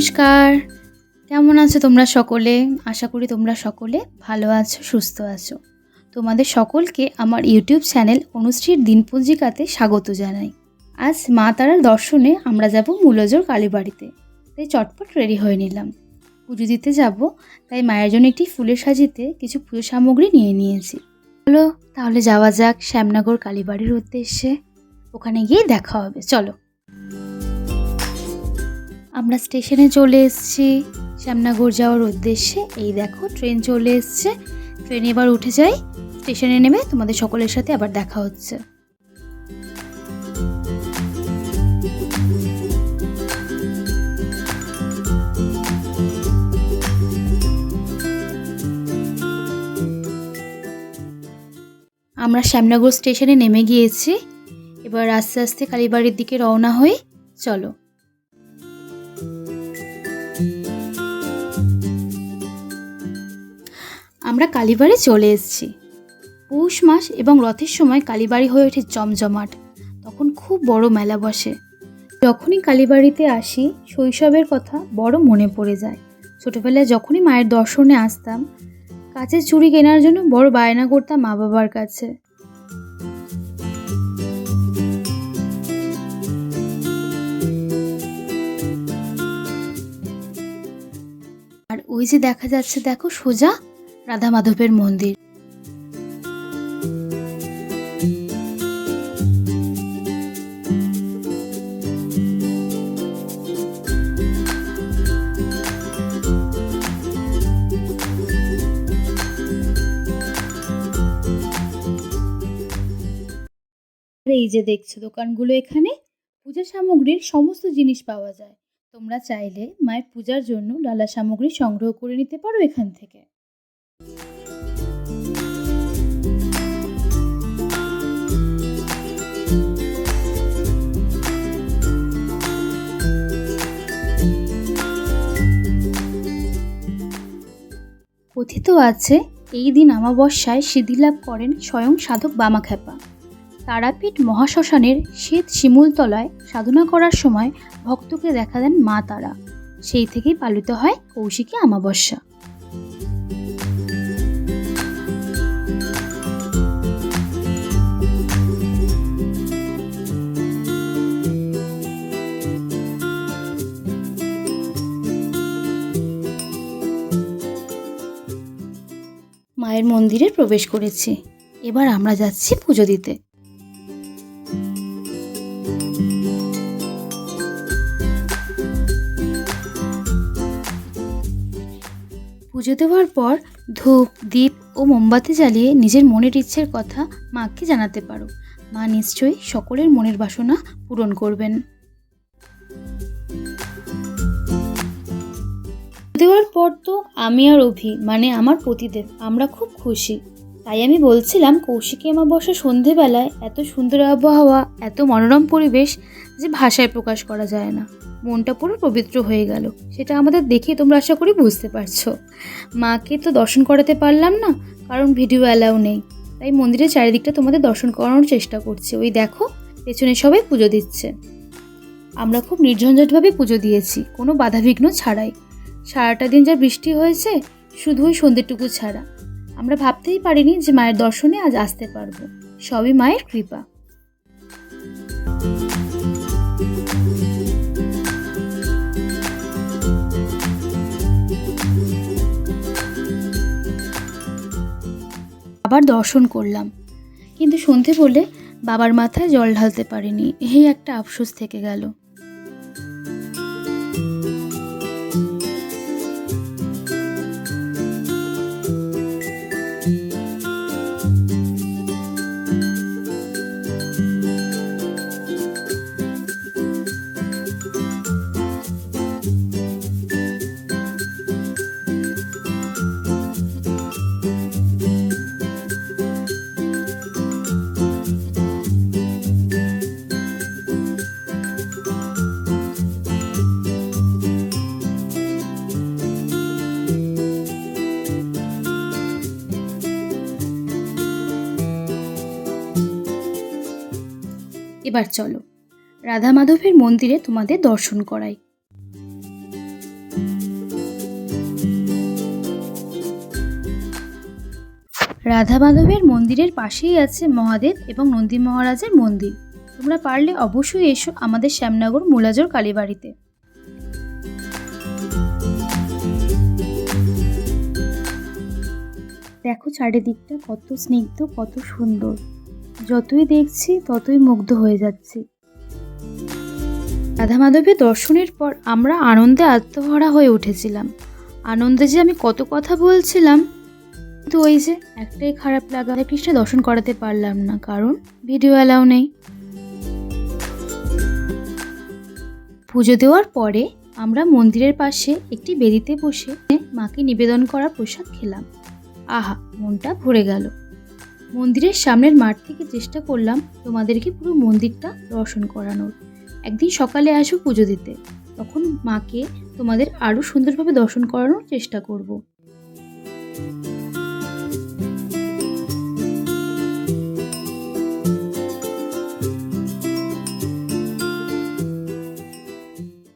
নমস্কার। কেমন আছো তোমরা সকলে? আশা করি তোমরা সকলে ভালো আছো, সুস্থ আছো। তোমাদের সকলকে আমার ইউটিউব চ্যানেল অনুশ্রীর দিনপঞ্জিকাতে স্বাগত জানাই। আজ মা তারার দর্শনে আমরা যাব মূলজোর কালীবাড়িতে। তাই চটপট রেডি হয়ে নিলাম। পুজো দিতে যাব, তাই মায়ের জন্য একটি ফুলের সাজিতে কিছু পুজো সামগ্রী নিয়ে নিয়েছি। চলো তাহলে যাওয়া যাক শ্যামনগর কালীবাড়ির উদ্দেশ্যে। ওখানে গিয়ে দেখা হবে। চলো। আমরা স্টেশনে চলে এসেছি। শ্যামনগর যাওয়ার উদ্দেশ্যে এই দেখো, ট্রেন চলে এসছে। ট্রেনে এবার উঠে যাই। স্টেশনে নেমে তোমাদের সকলের সাথে আবার দেখা হচ্ছে। আমরা শ্যামনগর স্টেশনে নেমে গিয়েছি। এবার আস্তে আস্তে কালীবাড়ির দিকে রওনা হই। চলো। আমরা কালীবাড়ি চলে এসেছি। পৌষ মাস এবং রথের সময় কালীবাড়ি হয়ে ওঠে জমজমাট। তখন খুব বড় মেলা বসে। যখনই কালীবাড়িতে আসি, শৈশবের কথা বড় মনে পড়ে যায়। ছোটোবেলায় যখনই মায়ের দর্শনে আসতাম কাচের চুড়ি কেনার জন্য বড় বায়না করতাম মা বাবার কাছে। আর ওই যে দেখা যাচ্ছে, দেখো সোজা রাধা মাধবের মন্দির এই যে দেখছ দোকানগুলো এখানে, পূজা সামগ্রীর সমস্ত জিনিস পাওয়া যায়। তোমরা চাইলে মায়ের পূজার জন্য ডালা সামগ্রী সংগ্রহ করে নিতে পারো এখান থেকে। কথিত আছে, এই দিন আমাবস্যায় সিদ্ধিলাভ করেন স্বয়ং সাধক বামাখ্যাপা। তারাপীঠ মহাশ্মশানের শ্বেত শিমুলতলায় সাধনা করার সময় ভক্তকে দেখা দেন মা তারা। সেই থেকেই পালিত হয় কৌশিকী আমাবস্যা মায়ের মন্দিরে প্রবেশ করেছি। এবার আমরা যাচ্ছি পুজো দিতে। পুজো দেওয়ার পর ধূপ, দীপ ও মোমবাতি জ্বালিয়ে নিজের মনের ইচ্ছের কথা মাকে জানাতে পারো। মা নিশ্চয়ই সকলের মনের বাসনা পূরণ করবেন। দেওয়ার পর তো আমি আর অভি মানে আমার পতিদেব, আমরা খুব খুশি। তাই আমি বলছিলাম, কৌশিকী অমাবস্যা সন্ধেবেলায় এত সুন্দর আবহাওয়া, এত মনোরম পরিবেশ যে ভাষায় প্রকাশ করা যায় না। মনটা পুরো পবিত্র হয়ে গেল। সেটা আমাদের দেখে তোমরা আশা করি বুঝতে পারছ। মাকে তো দর্শন করাতে পারলাম না, কারণ ভিডিও অ্যালাউ নেই। তাই মন্দিরের চারিদিকটা তোমাদের দর্শন করানোর চেষ্টা করছি। ওই দেখো, পেছনে সবাই পুজো দিচ্ছে। আমরা খুব নির্ঝঞ্ঝটভাবে পুজো দিয়েছি, কোনো বাধাবিঘ্ন ছাড়াই। সারাটা দিন যা বৃষ্টি হয়েছে শুধু ওই সন্ধ্যেটুকু ছাড়া। আমরা ভাবতেই পারিনি যে মায়ের দর্শনে আজ আসতে পারব। সবই মায়ের কৃপা। আবার দর্শন করলাম। কিন্তু সন্ধে বলে বাবার মাথায় জল ঢালতে পারিনি। এই একটা আফসোস থেকে গেল। এবার চলো। রাধা মাধবের মন্দিরে তোমাদের দর্শন করাই। রাধা মাধবের মন্দিরের পাশেই আছে মহাদেব এবং নন্দী মহারাজের মন্দির। তোমরা পারলে অবশ্যই এসো আমাদের শ্যামনগর মুলাজোর কালীবাড়িতে। দেখো চারিদিকটা কত স্নিগ্ধ, কত সুন্দর। যতই দেখছি, ততই মুগ্ধ হয়ে যাচ্ছি। রাধা মাধবের দর্শনের পর আমরা আনন্দে আত্মভরা হয়ে উঠেছিলাম। আনন্দে যে আমি কত কথা বলছিলাম, কিন্তু ওই যে একটাই খারাপ লাগা কৃষ্ণ দর্শন করাতে পারলাম না, কারণ ভিডিও অ্যালাউ নেই। পুজো দেওয়ার পরে আমরা মন্দিরের পাশে একটি বেদিতে বসে মাকে নিবেদন করা প্রসাদ খেলাম। আহা, মনটা ভরে গেল। মন্দিরের সামনের মাঠ থেকে চেষ্টা করলাম তোমাদেরকে পুরো মন্দিরটা দর্শন করানোর। একদিন সকালে আসো পুজো দিতে। তখন মাকে তোমাদের আরও সুন্দরভাবে দর্শন করানোর চেষ্টা করব।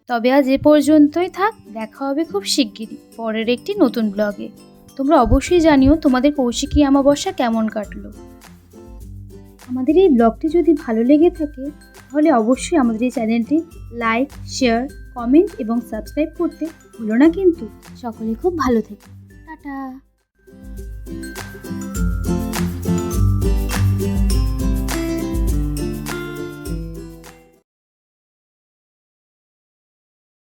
তবে আজ এ পর্যন্তই থাক। দেখা হবে খুব শিগগিরই। পরের একটি নতুন ব্লগে। তোমরা অবশ্যই জানিও তোমাদের কৌশিকী অমাবস্যা কেমন কাটলো। আমাদের এই ব্লগটি যদি ভালো লেগে থাকে, তাহলে অবশ্যই আমাদের এই চ্যানেলটি লাইক, শেয়ার, কমেন্ট এবং সাবস্ক্রাইব করতে ভুলো না কিন্তু। সকলে খুব ভালো থেকো। টাটা।